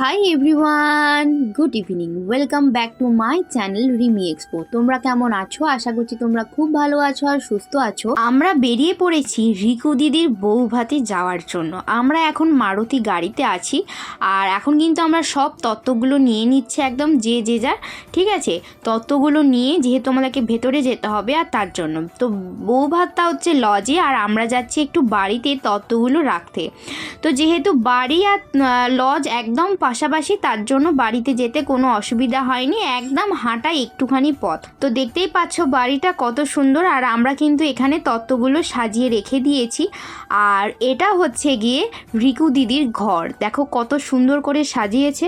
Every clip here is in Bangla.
Hi everyone good evening welcome back to my channel Rimi expo তোমরা কেমন আছো? আশা করছি তোমরা খুব ভালো আছো আর সুস্থ আছো। আমরা বেরিয়ে পড়েছি রিকু দিদির বউ ভাতে যাওয়ার জন্য। আমরা এখন মারুতি গাড়িতে আছি আর এখন কিন্তু আমরা সব তত্ত্বগুলো নিয়ে নিচ্ছে একদম যে যে যার, ঠিক আছে? তত্ত্বগুলো নিয়ে যেহেতু আমাদেরকে ভেতরে যেতে হবে আর তার জন্য। তো বউ ভাতটা হচ্ছে লজে আর আমরা যাচ্ছি একটু বাড়িতে তত্ত্বগুলো রাখতে। তো যেহেতু বাড়ি আর লজ একদম পাশাপাশি তার জন্য বাড়িতে যেতে কোনো অসুবিধা হয়নি, একদম হাঁটা একটুখানি পথ। তো দেখতেই পাচ্ছ বাড়িটা কত সুন্দর, আর আমরা কিন্তু এখানে তত্ত্বগুলো সাজিয়ে রেখে দিয়েছি। আর এটা হচ্ছে গিয়ে রিকু দিদির ঘর। দেখো কত সুন্দর করে সাজিয়েছে।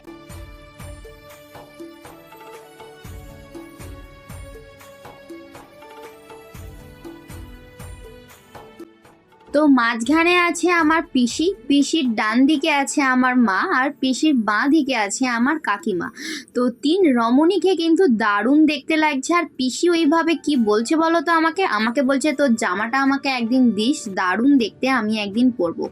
তো মাঝখানে আছে আমার পিসি, পিসির ডান দিকে আছে আমার মা আর পিসির বাঁ দিকে আছে আমার কাকিমা। তো তিন রমণীকে কিন্তু দারুণ দেখতে লাগছে। আর পিসি ওইভাবে কি বলছে বলো তো আমাকে? আমাকে বলছে, তোর জামাটা আমাকে একদিন দিস, দারুণ দেখতে আমি একদিন পরবো।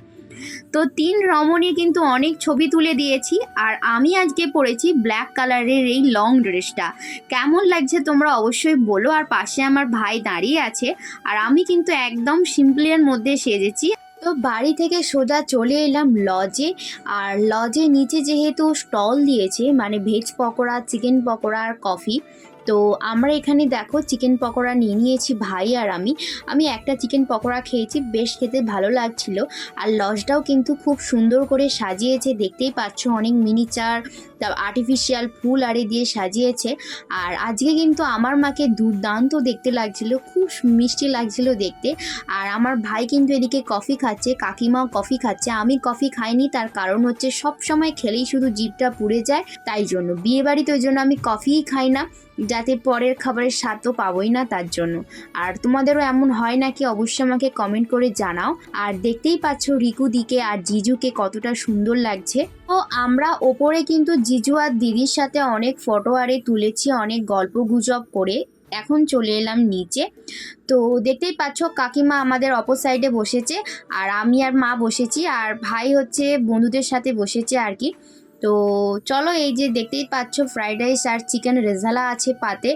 তো তিন রমণী কিন্তু অনেক ছবি তুলে দিয়েছি, আর আমি আজকে পরেছি ব্ল্যাক কালারের এই লং ড্রেসটা কেমন লাগছে তোমরা অবশ্যই বলো, আর পাশে আমার ভাই দাঁড়িয়ে আছে, আর আমি কিন্তু একদম সিম্পলের মধ্যে সেজেছি। তো বাড়ি থেকে সোজা চলে এলাম লজে আর লজে নিচে যেহেতু স্টল দিয়েছে মানে ভেজ পকোড়া চিকেন পকোড়া আর কফি তো আমরা এখানে দেখো চিকেন পকোড়া নিয়ে নিয়েছি ভাই আর আমি। আমি একটা চিকেন পকোড়া খেয়েছি, বেশ খেতে ভালো লাগছিল। আর লজটাও কিন্তু খুব সুন্দর করে সাজিয়েছে, দেখতেই পাচ্ছ অনেক মিনিচার আর্টিফিশিয়াল ফুল আরে দিয়ে সাজিয়েছে। আর আজকে কিন্তু আমার মাকে দুর্দান্ত দেখতে লাগছিল, খুব মিষ্টি লাগছিল দেখতে। আর আমার ভাই কিন্তু এদিকে কফি খাচ্ছে, কাকিমাও কফি খাচ্ছে। আমি কফি খাইনি, তার কারণ হচ্ছে সব সময় খেলেই শুধু জিভটা পুড়ে যায়, তাই জন্য। বিয়ে বাড়িতে ওই জন্য আমি কফিই খাই না। যাতে পরের খাবারের স্বাদ তো পাবোই না তার জন্য। আর তোমাদেরও এমন হয় নাকি অবশ্যই আমাকে কমেন্ট করে জানাও। আর দেখতেই পাচ্ছ রিকু দিকে আর জিজুকে কতটা সুন্দর লাগছে। তো আমরা ওপরে কিন্তু জিজু আর দিদির সাথে অনেক ফটো আরে তুলেছি, অনেক গল্প গুজব করে। এখন চলে এলাম নিচে। তো দেখতেই পাচ্ছ কাকিমা আমাদের অপর সাইডে বসেছে। আর আমি আর মা বসেছি। আর ভাই হচ্ছে বন্ধুদের সাথে বসেছে আর কি। তো চলো এই যে দেখতেই পাচ্ছ ফ্রাইড রাইস আর চিকেন রেজালা আছে পাতে।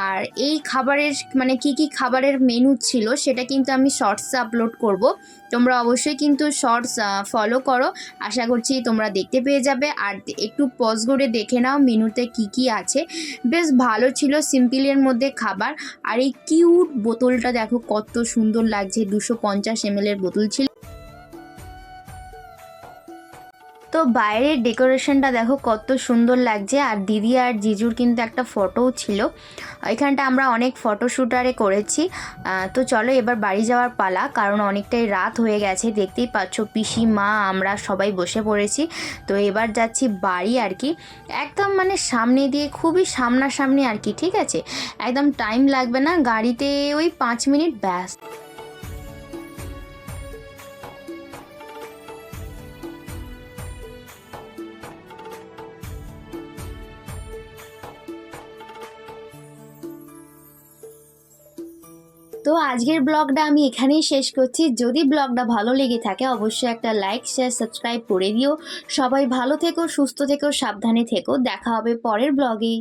আর এই খাবারের মানে কি কি খাবারের মেনু ছিল সেটা কিন্তু আমি শর্টসে আপলোড করব। তোমরা অবশ্যই কিন্তু শর্টস ফলো করো। আশা করছি তোমরা দেখতে পেয়ে যাবে। আর একটু পজ করে দেখে নাও মেনুতে কি কি আছে। বেশ ভালো ছিল সিম্পলের মধ্যে খাবার। আর এই কিউট বোতলটা দেখো কত সুন্দর লাগছে। দুশো পঞ্চাশ এর বোতল ছিল। তো বাইরের ডেকোরেশনটা দেখো কত সুন্দর লাগছে। আর দিদি আর জিজুর কিন্তু একটা ফটোও ছিল। এখানটা আমরা অনেক ফটোশ্যুট আরে করেছি তো চলো এবার বাড়ি যাওয়ার পালা, কারণ অনেকটাই রাত হয়ে গেছে। দেখতেই পাচ্ছ পিসি মা আমরা সবাই বসে পড়েছি। তো এবার যাচ্ছি বাড়ি আর কি। একদম মানে সামনে দিয়ে, খুবই সামনাসামনি আর কি, ঠিক আছে? একদম টাইম লাগবে না, গাড়িতে ওই পাঁচ মিনিট ব্যাস। তো আজকের ব্লগটা আমি এখানেই শেষ করছি। যদি ব্লগটা ভালো লেগে থাকে, অবশ্যই একটা লাইক, শেয়ার, সাবস্ক্রাইব করে দিও। সবাই ভালো থেকো, সুস্থ থেকো, সাবধানে থেকো। দেখা হবে পরের ব্লগে।